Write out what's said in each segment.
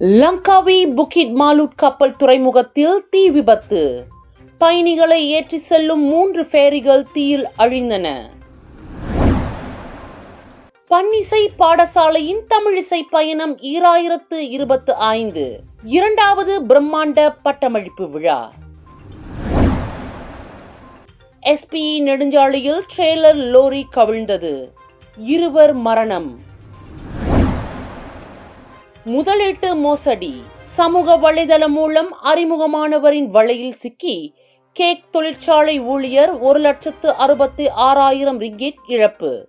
லங்காவி புக்கிட் மாலுட் கப்பல் துறைமுகத்தில் தீ விபத்து. பயணிகளை ஏற்றி செல்லும் மூன்று ஃபேரிகள் தீயில் அழிந்தன. பன்னிசை பாடசாலையின் தமிழிசை பயணம் ஈராயிரத்து இருபத்து ஐந்து இரண்டாவது பிரம்மாண்ட பட்டமளிப்பு விழா. எஸ்பி நெடுஞ்சாலையில் ட்ரெய்லர் லோரி கவிழ்ந்தது. இருவர் மரணம். முதலீட்டு மோசடி. சமூக வலைதளம் மூலம் அறிமுகமானவரின் வலையில் சிக்கி. கேக் தொழிற்சாலை ஊழியர் ஒரு லட்சத்து அறுபத்தி ஆறாயிரம் ரிங்கிட் இழப்பு.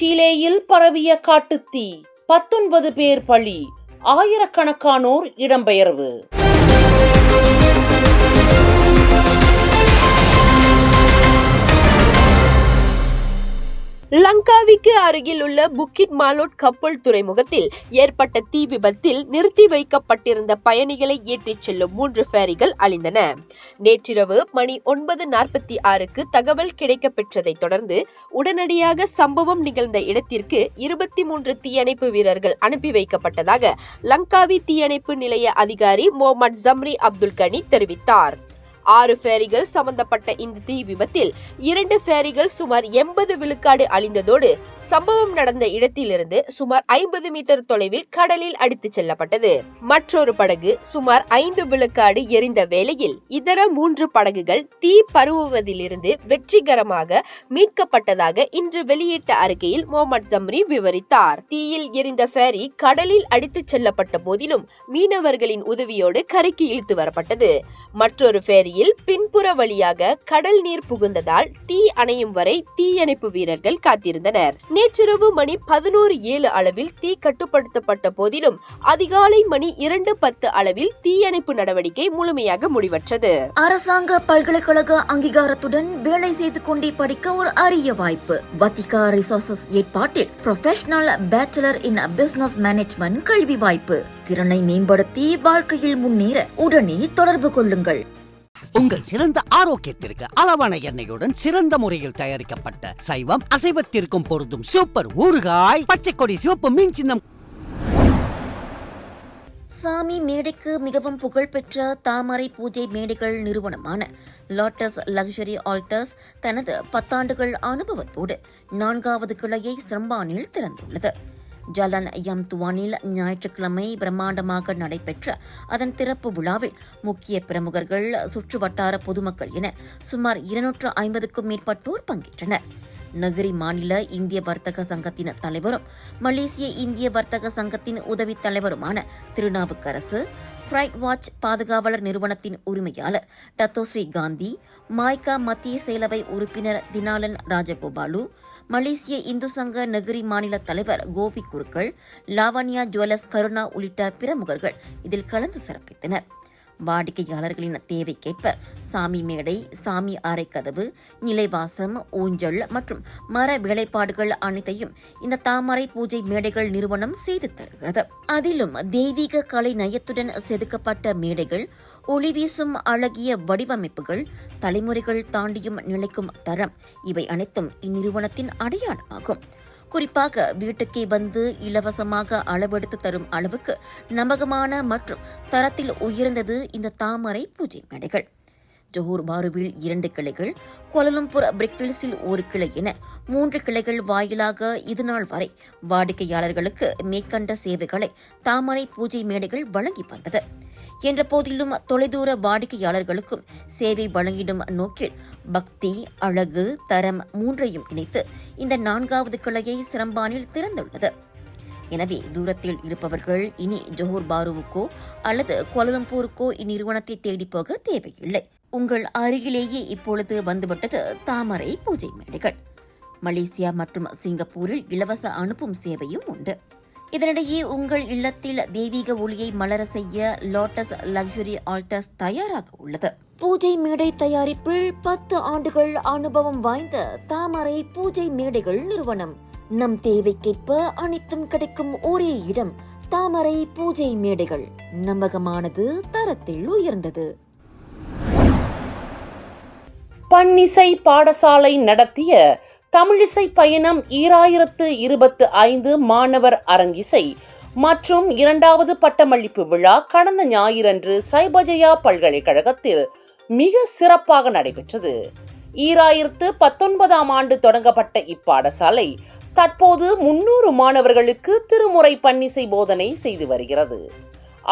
சீலேயில் பரவிய காட்டுத்தீ பத்தொன்பது பேர் பலி. ஆயிரக்கணக்கானோர் இடம்பெயர்வு. லங்காவிக்கு அருகில் உள்ள புக்கிட் மாலோட் கப்பல் துறைமுகத்தில் ஏற்பட்ட தீ விபத்தில் நிறுத்தி வைக்கப்பட்டிருந்த பயணிகளை ஏற்றிச் செல்லும் மூன்று ஃபேரிகள் அழிந்தன. நேற்றிரவு மணி ஒன்பது நாற்பத்தி ஆறுக்கு தகவல் கிடைக்கப்பெற்றதைத் தொடர்ந்து உடனடியாக சம்பவம் நிகழ்ந்த இடத்திற்கு இருபத்தி மூன்று தீயணைப்பு வீரர்கள் அனுப்பி வைக்கப்பட்டதாக லங்காவி தீயணைப்பு நிலைய அதிகாரி மொஹமட் ஜம்ரி அப்துல் கனி தெரிவித்தார். ஆறு ஃபேரிகள் சம்பந்தப்பட்ட இந்த தீ விபத்தில் இரண்டு ஃபேரிகள் சுமார் எண்பது விழுக்காடு அழிந்ததோடு சம்பவம் நடந்த இடத்திலிருந்து சுமார் ஐம்பது மீட்டர் தொலைவில் கடலில் அடித்துச் செல்லப்பட்டது. மற்றொரு படகு சுமார் ஐந்து விழுக்காடு எரிந்த வேளையில் இதர மூன்று படகுகள் தீ பருவுவதிலிருந்து வெற்றிகரமாக மீட்கப்பட்டதாக இன்று வெளியிட்ட அறிக்கையில் முகமது ஜம்ரி விவரித்தார். தீயில் எரிந்த ஃபேரி கடலில் அடித்துச் செல்லப்பட்ட போதிலும் மீனவர்களின் உதவியோடு கரைக்கு இழுத்து வரப்பட்டது. மற்றொரு ஃபேரி பகுதியில் பின்புற வழியாக கடல் நீர் புகுந்ததால் தீ அணையும் வரை தீயணைப்பு வீரர்கள் காத்திருந்தனர். நேற்றிரவு மணி பதினோரு ஏழு அளவில் தீ கட்டுப்படுத்தப்பட்ட போதிலும் அதிகாலை மணி இரண்டு பத்து அளவில் தீயணைப்பு நடவடிக்கை முழுமையாக முடிவற்றது. அரசாங்க பல்கலைக்கழக அங்கீகாரத்துடன் வேலை செய்து கொண்டே படிக்க ஒரு அரிய வாய்ப்பு. வத்திகா ரிசோர்சஸ் ஏற்பாட்டில் professional bachelor in business management கல்வி வாய்ப்பு. திறனை மேம்படுத்தி வாழ்க்கையில் முன்னேற உடனே தொடர்பு கொள்ளுங்கள். உங்கள் சிறந்த ஆரோக்கியத்திற்கு அளவான எண்ணெயுடன் சிறந்த முறையில் தயாரிக்கப்பட்ட சைவம் அசைவத்திற்கும் பொருந்தும் சூப்பர் ஊறுகாய் பச்சை கொடி சிவப்பு மீன் சின்னம். சாமி மேடைக்கு மிகவும் புகழ்பெற்ற தாமரை பூஜை மேடைகள் நிறுவனமான லாட்டஸ் லக்ஸரி ஆல்டர்ஸ் தனது பத்தாண்டுகள் அனுபவத்தோடு நான்காவது கிளையை சிரம்பானில் திறந்துள்ளது. ஜலன் எம் துவானில் ஞாயிற்றுக்கிழமை பிரம்மாண்டமாக நடைபெற்ற அதன் திறப்பு விழாவில் முக்கிய பிரமுகர்கள் சுற்று வட்டார பொதுமக்கள் என சுமார் இருநூற்று ஐம்பதுக்கும் மேற்பட்டோர் பங்கேற்றனர். நகரி மாநில இந்திய வர்த்தக சங்கத்தின் தலைவரும் மலேசிய இந்திய வர்த்தக சங்கத்தின் உதவித் தலைவருமான திருநாவுக்கரசு ஃப்ரைட் வாட்ச் பாதுகாவலர் நிறுவனத்தின் உரிமையாளர் டத்தோஸ்ரீ காந்தி மாய்கா மத்திய செயலவை உறுப்பினர் தினாலன் ராஜகோபாலு மலேசிய இந்து சங்க நகரி மாநில தலைவர் கோபி குருக்கள் லாவண்யா ஜுவல்லர்ஸ் கருணா உள்ளிட்ட பிரமுகர்கள் இதில் கலந்து சிறப்பித்தனர். வாடிக்கையாளர்களின் தேவைக்கேற்ப சாமி மேடை சாமி அறைக்கதவு நிலைவாசம் ஊஞ்சல் மற்றும் மர வேலைப்பாடுகள் அனைத்தையும் இந்த தாமரை பூஜை மேடைகள் நிறுவனம் செய்து தருகிறது. அதிலும் தெய்வீக கலை நயத்துடன் செதுக்கப்பட்ட மேடைகள் ஒளி வீசும் அழகிய வடிவமைப்புகள் தலைமுறைகள் தாண்டியும் நிலைக்கும் தரம் இவை அனைத்தும் இந்நிறுவனத்தின் அடையாளமாகும். குறிப்பாக வீட்டுக்கே வந்து இலவசமாக அளவெடுத்து தரும் அளவுக்கு நம்பகமான மற்றும் தரத்தில் உயர்ந்தது இந்த தாமரை பூஜை மேடைகள். ஜோஹூர் பாருவில் இரண்டு கிளைகள் கோலலம்பூர் பிரிக்ஃபீல்ஸில் ஒரு கிளை என மூன்று கிளைகள் வாயிலாக இதுநாள் வரை வாடிக்கையாளர்களுக்கு மேற்கண்ட சேவைகளை தாமரை பூஜை மேடைகள் வழங்கி வந்தது. என்ற போதிலும் தொலைதூர வாடிக்கையாளர்களுக்கும் சேவை வழங்கிடும் நோக்கில் பக்தி அழகு தரம் மூன்றையும் இணைத்து இந்த நான்காவது கிளையை சிரம்பானில் திறந்துள்ளது. எனவே தூரத்தில் இருப்பவர்கள் இனி ஜோஹர் பாருவுக்கோ அல்லது கோலம்பூருக்கோ இந்நிறுவனத்தை தேடி போக தேவையில்லை. உங்கள் அருகிலேயே இப்பொழுது வந்துவிட்டது தாமரை பூஜை மேடைகள். மலேசியா மற்றும் சிங்கப்பூரில் இலவச அனுப்பும் சேவையும் உண்டு. இதனிடையே உங்கள் இல்லத்தில் தெய்வீக ஒளியை மலர செய்ய லோட்டஸ் லக்ஸுரி ஆல்டர்ஸ் தயாராக உள்ளது. பூஜை மேடை தயாரிப்பில் பத்து ஆண்டுகள் அனுபவம் வாய்ந்த தாமரை பூஜை மேடைகள் நிறுவனம். நம் தேவைக்கேற்ப அனைத்தும் கிடைக்கும் ஒரே இடம் தாமரை பூஜை மேடைகள். நம்பகமானது தரத்தில் உயர்ந்தது. பன்னிசை பாடசாலை நடத்திய தமிழிசை பயணம் ஈராயிரத்து இருபத்து ஐந்து மாணவர் அரங்கிசை மற்றும் இரண்டாவது பட்டமளிப்பு விழா கடந்த ஞாயிறன்று சைபஜயா பல்கலைக்கழகத்தில் மிக சிறப்பாக நடைபெற்றது. ஈராயிரத்து பத்தொன்பதாம் ஆண்டு தொடங்கப்பட்ட இப்பாடசாலை தற்போது முன்னூறு மாணவர்களுக்கு திருமுறை பன்னிசை போதனை செய்து வருகிறது.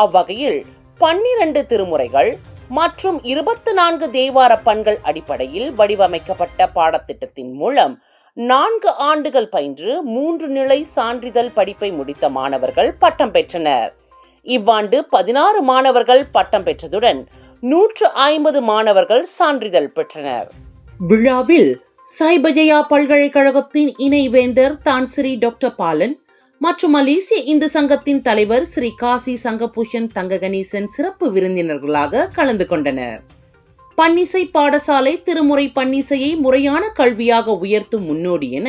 அவ்வகையில் பன்னிரண்டு திருமுறைகள் மற்றும் இருபத்தி நான்கு தேவார பண்கள் அடிப்படையில் வடிவமைக்கப்பட்ட பாடத்திட்டத்தின் மூலம் நான்கு ஆண்டுகள் பயின்று மூன்று நிலை சான்றிதழ் படிப்பை முடித்த மாணவர்கள் பட்டம் பெற்றனர். இவ்வாண்டு பதினாறு மாணவர்கள் பட்டம் பெற்றதுடன் நூற்று ஐம்பது மாணவர்கள் சான்றிதழ் பெற்றனர். விழாவில் சைபஜயா பல்கலைக்கழகத்தின் இணைவேந்தர் தான்சிரி டாக்டர் பாலன் மற்றும் மலேசிய இந்து சங்கத்தின் தலைவர் ஸ்ரீ காசி சங்கபூஷன் தங்க கணேசன் சிறப்பு விருந்தினர்களாக கலந்து கொண்டனர். பன்னிசை பாடசாலை திருமுறை பன்னிசையை முறையான கல்வியாக உயர்த்தும் முன்னோடி என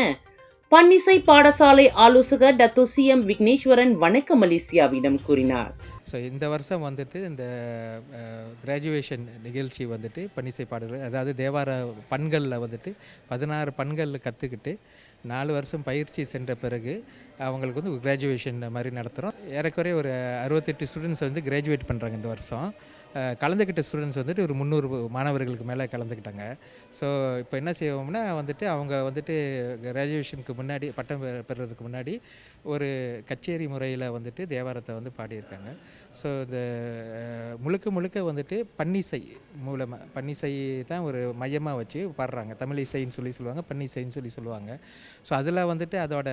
பன்னிசை பாடசாலை ஆலோசகர் டத்து சி எம் விக்னேஸ்வரன் வணக்க மலேசியாவிடம் கூறினார். ஸோ இந்த வருஷம் வந்துட்டு இந்த கிராஜுவேஷன் நிகழ்ச்சி வந்துட்டு பன்னிசை பாடல்கள் அதாவது தேவார பண்களில் வந்துட்டு பதினாறு பண்களில் கற்றுக்கிட்டு நாலு வருஷம் பயிற்சி சென்ற பிறகு அவங்களுக்கு வந்து கிராஜுவேஷன் மாதிரி நடத்துகிறோம் ஏறக்குறைய ஒரு அறுபத்தெட்டு ஸ்டூடெண்ட்ஸ் வந்து கிராஜுவேட் பண்ணுறாங்க இந்த வருஷம். கலந்துக்கிட்ட ஸ்டூடெண்ட்ஸ் வந்துட்டு ஒரு முந்நூறு மாணவர்களுக்கு மேலே கலந்துக்கிட்டாங்க ஸோ இப்போ என்ன செய்வோம்னா வந்துட்டு அவங்க வந்துட்டு கிராஜுவேஷனுக்கு முன்னாடி பட்டம் பெற பெறுறதுக்கு முன்னாடி ஒரு கச்சேரி முறையில் வந்துட்டு தேவாரத்தை வந்து பாடியிருக்காங்க. ஸோ இந்த முழுக்க முழுக்க வந்துட்டு பன்னிசை மூலமாக பன்னிசை தான் ஒரு மையமாக வச்சு பாடுறாங்க. தமிழ் இசைன்னு சொல்லி சொல்லுவாங்க பன்னிசைன்னு சொல்லி சொல்லுவாங்க. ஸோ அதில் வந்துட்டு அதோட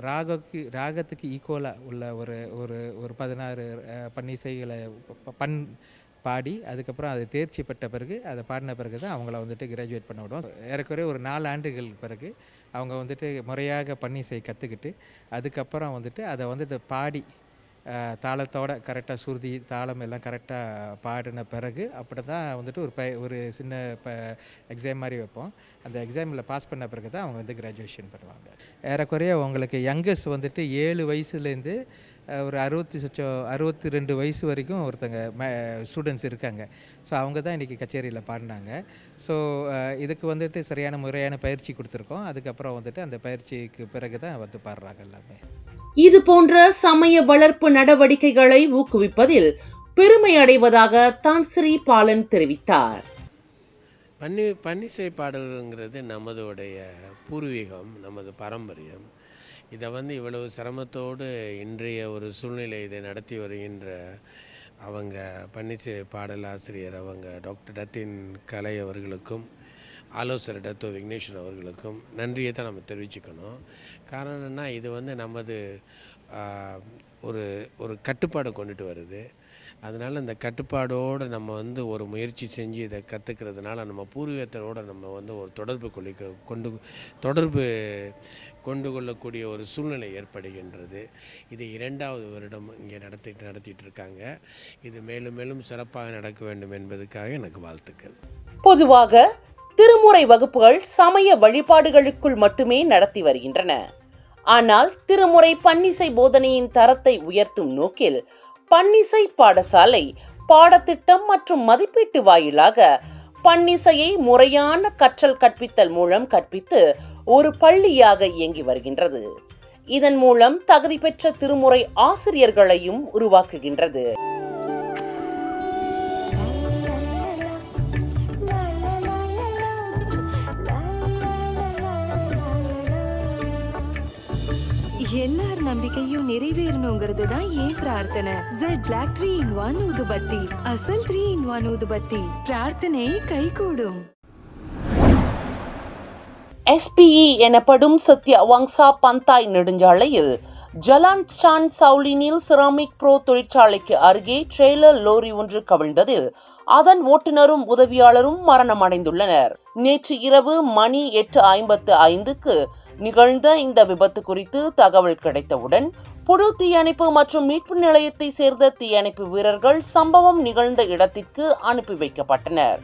ராகக்கு ராகத்துக்கு ஈக்குவலாக உள்ள ஒரு ஒரு ஒரு பதினாறு பண்ணிசைகளை பன்னிசைகளை பண் பாடி அதுக்கப்புறம் அது தேர்ச்சி பெற்ற பிறகு அதை பாடின பிறகு தான் அவங்கள வந்துட்டு கிராஜுவேட் பண்ண விடுவோம் ஏறக்குறைய ஒரு நாலு ஆண்டுகள் பிறகு அவங்க வந்துட்டு முறையாக பன்னிசை கற்றுக்கிட்டு அதுக்கப்புறம் வந்துட்டு அதை வந்துட்டு பாடி தாளத்தோட கரெக்டாக சுருதி தாளம் எல்லாம் கரெக்டாக பாடின பிறகு அப்படி தான் வந்துட்டு ஒரு ப ஒரு சின்ன ப எக்ஸாம் மாதிரி வைப்போம். அந்த எக்ஸாமில் பாஸ் பண்ண பிறகு தான் அவங்க வந்து கிராஜுவேஷன் பண்ணுவாங்க. ஏறக்குறைய உங்களுக்கு யங்கஸ்ட் வந்துட்டு ஏழு வயசுலேருந்து ஒரு அறுபத்தி சொச்சம் அறுபத்தி ரெண்டு வயசு வரைக்கும் ஒருத்தங்க ஸ்டூடெண்ட்ஸ் இருக்காங்க. ஸோ அவங்க தான் இன்றைக்கி கச்சேரியில் பாடினாங்க. ஸோ இதுக்கு வந்துட்டு சரியான முறையான பயிற்சி கொடுத்துருக்கோம். அதுக்கப்புறம் வந்துட்டு அந்த பயிற்சிக்கு பிறகு தான் வந்து பாடுறாங்க எல்லாமே. இது போன்ற சமய வளர்ப்பு நடவடிக்கைகளை ஊக்குவிப்பதில் பெருமை அடைவதாக தான் பாலன் தெரிவித்தார். பன்னி பன்னிசை பாடல்கள்ங்கிறது நமதுடைய பூர்வீகம் நமது பாரம்பரியம். இதை வந்து இவ்வளவு சிரமத்தோடு இன்றைய ஒரு சூழ்நிலை இதை நடத்தி வருகின்ற அவங்க பன்னிசை பாடலாசிரியர் அவங்க டாக்டர் டத்தின் கலை அவர்களுக்கும் ஆலோசனை டத்தோ விக்னேஷன் அவர்களுக்கும் நன்றியை தான் நம்ம தெரிவிச்சுக்கணும். காரணம் என்னென்னா இது வந்து நமது ஒரு ஒரு கட்டுப்பாடை கொண்டுட்டு வருது. அதனால் இந்த கட்டுப்பாடோடு நம்ம வந்து ஒரு முயற்சி செஞ்சு இதை கற்றுக்கிறதுனால நம்ம பூர்வீகத்தோடு நம்ம வந்து ஒரு தொடர்பு கொள்ளிக்க கொண்டு தொடர்பு கொண்டு கொள்ளக்கூடிய ஒரு சூழ்நிலை ஏற்படுகின்றது. இது இரண்டாவது வருடம் இங்கே நடத்திட்டு நடத்திட்டு இருக்காங்க இது மேலும் மேலும் சிறப்பாக நடக்க வேண்டும் என்பதுக்காக எனக்கு வாழ்த்துக்கள். பொதுவாக திருமுறை வகுப்புகள் சமய வழிபாடுகளுக்குள் மட்டுமே நடத்தி வருகின்றன. ஆனால் திருமுறை பன்னிசை போதனையின் தரத்தை உயர்த்தும் நோக்கில் பன்னிசை பாடசாலை பாடத்திட்டம் மற்றும் மதிப்பீட்டு வாயிலாக பன்னிசையை முறையான கற்றல் கற்பித்தல் மூலம் கற்பித்து ஒரு பள்ளியாக இயங்கி வருகின்றது. இதன் மூலம் தகுதி பெற்ற திருமுறை ஆசிரியர்களையும் உருவாக்குகின்றது. எல்லார் நம்பிக்கையும் நிறைவேறணுங்கிறது தான் ஏன் பிரார்த்தனை? Jet black three in one ஊதுபத்தி அசல் த்ரீ இன் ஒன் ஊதுபத்தி பிரார்த்தனை கைகூடும். எஸ்பிஇ எனப்படும் சத்யா வங்சா பந்தாய் நெடுஞ்சாலையில் ஜலான் சான் சவுலினில் சிராமிக் ப்ரோ தொழிற்சாலைக்கு அருகே ட்ரெய்லர் லோரி ஒன்று கவிழ்ந்ததில் அதன் ஓட்டுநரும் உதவியாளரும் மரணமடைந்துள்ளனர். நேற்று இரவு மணி எட்டு ஐம்பத்து ஐந்துக்கு நிகழ்ந்த இந்த விபத்து குறித்து தகவல் கிடைத்தவுடன் புது தீயணைப்பு மற்றும் மீட்பு நிலையத்தை சேர்ந்த தீயணைப்பு வீரர்கள் சம்பவம் நிகழ்ந்த இடத்திற்கு அனுப்பி வைக்கப்பட்டனர்.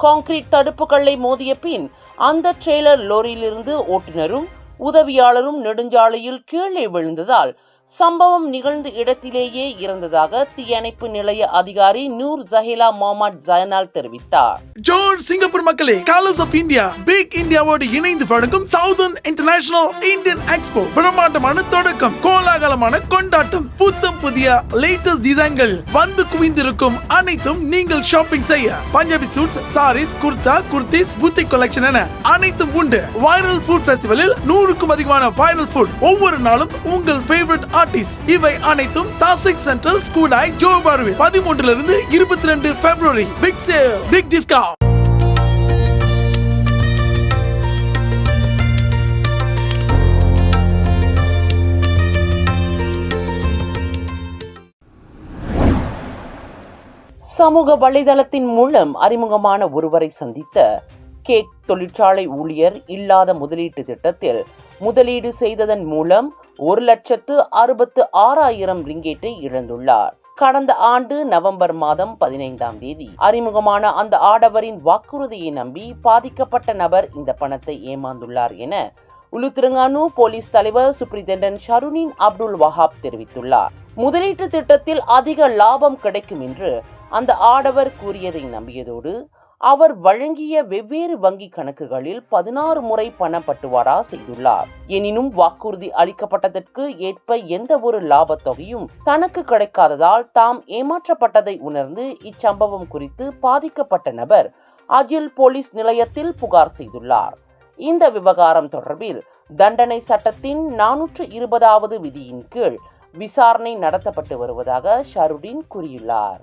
கான்கிரீட் தடுப்புகளை மோதிய பின் அந்த ட்ரெய்லர் லோரியிலிருந்து ஓட்டுநரும் உதவியாளரும் நெடுஞ்சாலையில் கீழே விழுந்ததால் சம்பவம் நிகழ்ந்த இடத்திலேயே இறந்ததாக தீயணைப்பு நிலைய அதிகாரி நூர் ஜஹிலா மொஹமட் ஜயனால் தெரிவித்தார். ஜோர் சிங்கப்பூர் மக்களே கலர்ஸ் ஆஃப் இந்தியா பிக் இந்தியாவோடு இணைந்து வழங்கும் சவுதர்ன் இன்டர்நேஷனல் இந்தியன் எக்ஸ்போ பிரம்மாண்டமான தொடக்கம் கோலாகலமான கொண்டாட்டம் புத்தம் புதிய லேட்டஸ்ட் டிசைன்கள் வந்து குவிந்திருக்கும் அனைத்தும் நீங்கள் ஷாப்பிங் செய்ய. பஞ்சாபி சூட்ஸ் சாரீஸ் குர்தா குர்த்திஸ் புத்தி கலெக்ஷன் என அனைத்தும் உண்டு. வைரல் ஃபுட் ஃபெஸ்டிவலில் நூறுக்கும் அதிகமான வைரல் ஃபுட் ஒவ்வொரு நாளும் உங்கள் ஃபேவரட் ஆர்டிஸ்ட் இவை அனைத்தும் தாசிக் சென்ட்ரல் ஸ்கூடாய் ஜோ பார்வில் பதிமூன்றிலிருந்து இருபத்தி ரெண்டு February big sale big discount சமூக வலைதளத்தின் மூலம் அறிமுகமான ஒருவரை சந்தித்த கேக் தொழிற்சாலை ஊழியர் இல்லாத முதலீட்டு திட்டத்தில் முதலீடு செய்ததன் மூலம் ஒரு லட்சத்து அறுபத்து ஆறாயிரம் ரிங்கேட்டை இழந்துள்ளார். கடந்த ஆண்டு நவம்பர் மாதம் பதினைந்தாம் தேதி. அறிமுகமான அந்த ஆடவரின் வாக்குறுதியை நம்பி பாதிக்கப்பட்ட நபர் இந்த பணத்தை ஏமாந்துள்ளார் என உலுத்திரங்கானு போலீஸ் தலைவர் சுப்ரிதண்டன் ஷருனின் அப்துல் வஹாப் தெரிவித்துள்ளார். முதலீட்டு திட்டத்தில் அதிக லாபம் கிடைக்கும் என்று அந்த ஆடவர் கூறியதை நம்பியதோடு அவர் வழங்கிய வெவ்வேறு வங்கி கணக்குகளில் பதினாறு முறை பணப்பட்டுவாடா செய்துள்ளார். எனினும் வாக்குறுதி அளிக்கப்பட்டதற்கு ஏற்ப எந்த ஒரு லாபத்தொகையும் தனக்கு கிடைக்காததால் தாம் ஏமாற்றப்பட்டதை உணர்ந்து இச்சம்பவம் குறித்து பாதிக்கப்பட்ட நபர் அஜில் போலீஸ் நிலையத்தில் புகார் செய்துள்ளார். இந்த விவகாரம் தொடர்பில் தண்டனை சட்டத்தின் நானூற்று இருபதாவது விதியின் கீழ் விசாரணை நடத்தப்பட்டு வருவதாக ஷருடின் கூறியுள்ளார்.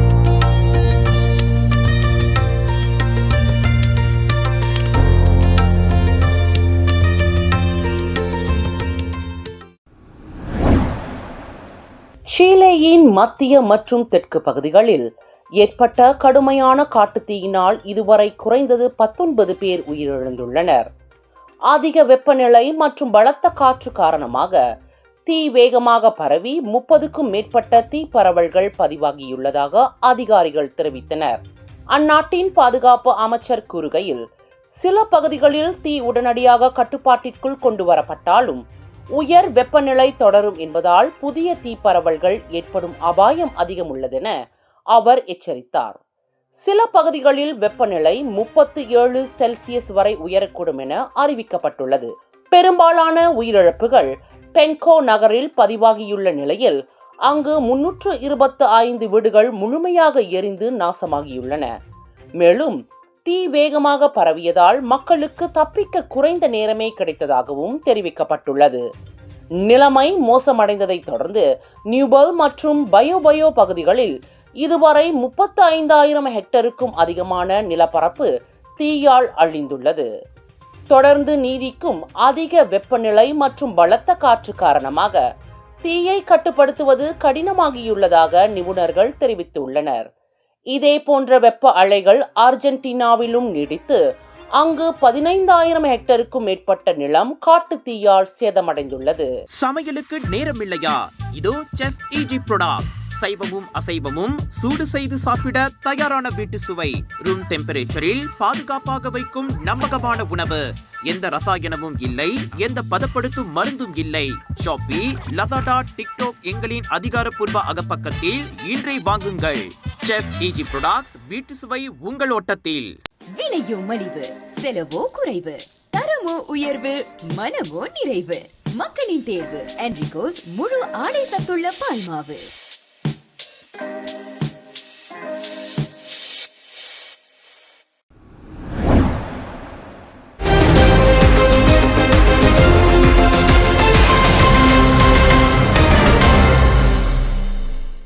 சீலேயின் மத்திய மற்றும் தெற்கு பகுதிகளில் ஏற்பட்ட கடுமையான காட்டுத்தீயினால் இதுவரை குறைந்தது பத்தொன்பது பேர் உயிரிழந்துள்ளனர். அதிக வெப்பநிலை மற்றும் பலத்த காற்று காரணமாக தீ வேகமாக பரவி முப்பதுக்கும் மேற்பட்ட தீ பரவல்கள் பதிவாகியுள்ளதாக அதிகாரிகள் தெரிவித்தனர். அந்நாட்டின் பாதுகாப்பு அமைச்சர் கூறுகையில் சில பகுதிகளில் தீ உடனடியாக கட்டுப்பாட்டிற்குள் கொண்டு வரப்பட்டாலும் உயர் வெப்பநிலை தொடரும் என்பதால் புதிய தீப்பரவல்கள் ஏற்படும் அபாயம் அதிகம் உள்ளதென அவர் எச்சரித்தார். சில பகுதிகளில் வெப்பநிலை முப்பத்து ஏழு செல்சியஸ் வரை உயரக்கூடும் என அறிவிக்கப்பட்டுள்ளது. பெரும்பாலான உயிரிழப்புகள் பென்கோ நகரில் பதிவாகியுள்ள நிலையில் அங்கு முன்னூற்று இருபத்து ஐந்து வீடுகள் முழுமையாக எரிந்து நாசமாகியுள்ளன. மேலும் தீ வேகமாக பரவியதால் மக்களுக்கு தப்பிக்க குறைந்த நேரமே கிடைத்ததாகவும் தெரிவிக்கப்பட்டுள்ளது. நிலைமை மோசமடைந்ததை தொடர்ந்து நியூபல் மற்றும் பயோபயோ பகுதிகளில் இதுவரை முப்பத்து ஐந்தாயிரம் ஹெக்டருக்கும் அதிகமான நிலப்பரப்பு தீயால் அழிந்துள்ளது. தொடர்ந்து நீதிக்கும் அதிக வெப்பநிலை மற்றும் பலத்த காற்று காரணமாக தீயை கட்டுப்படுத்துவது கடினமாகியுள்ளதாக நிபுணர்கள் தெரிவித்துள்ளனர். இதே போன்ற வெப்ப அலைகள் அர்ஜென்டினாவிலும் நீடித்து அங்கு பதினைந்தாயிரம் ஹெக்டருக்கும் மேற்பட்ட நிலம் காட்டு தீயால் சேதமடைந்துள்ளது. சமையலுக்கு நேரமில்லையா? இதோ செஃப் ஈஜி ப்ரொடக்ட்ஸ் சைவமும் அசைவமும் சூடு செய்து சாப்பிட தயாரான வீட்டு சுவை. ரூம் டெம்பரேச்சரில் பாதுகாப்பாக வைக்கும் நம்பகமான உணவு. எந்த ரசாயனமும் இல்லை எந்த பதப்படுத்தும் மருந்தும் இல்லை. ஷாப்பி லசாடா டிக்டாக் எங்களின் அதிகாரப்பூர்வ அகப்பக்கத்தில் இன்றை வாங்குங்கள். செஃப் இஜி ப்ரொடக்ட்ஸ் வீட்டு சுவை உங்கள் ஓட்டத்தில். விலையோ மலிவு செலவோ குறைவு. தரமோ உயர்வு மனமோ நிறைவு. மக்களின் தேர்வு என்ரிகோஸ் முழு ஆடை சத்துள்ள பால்மாவு.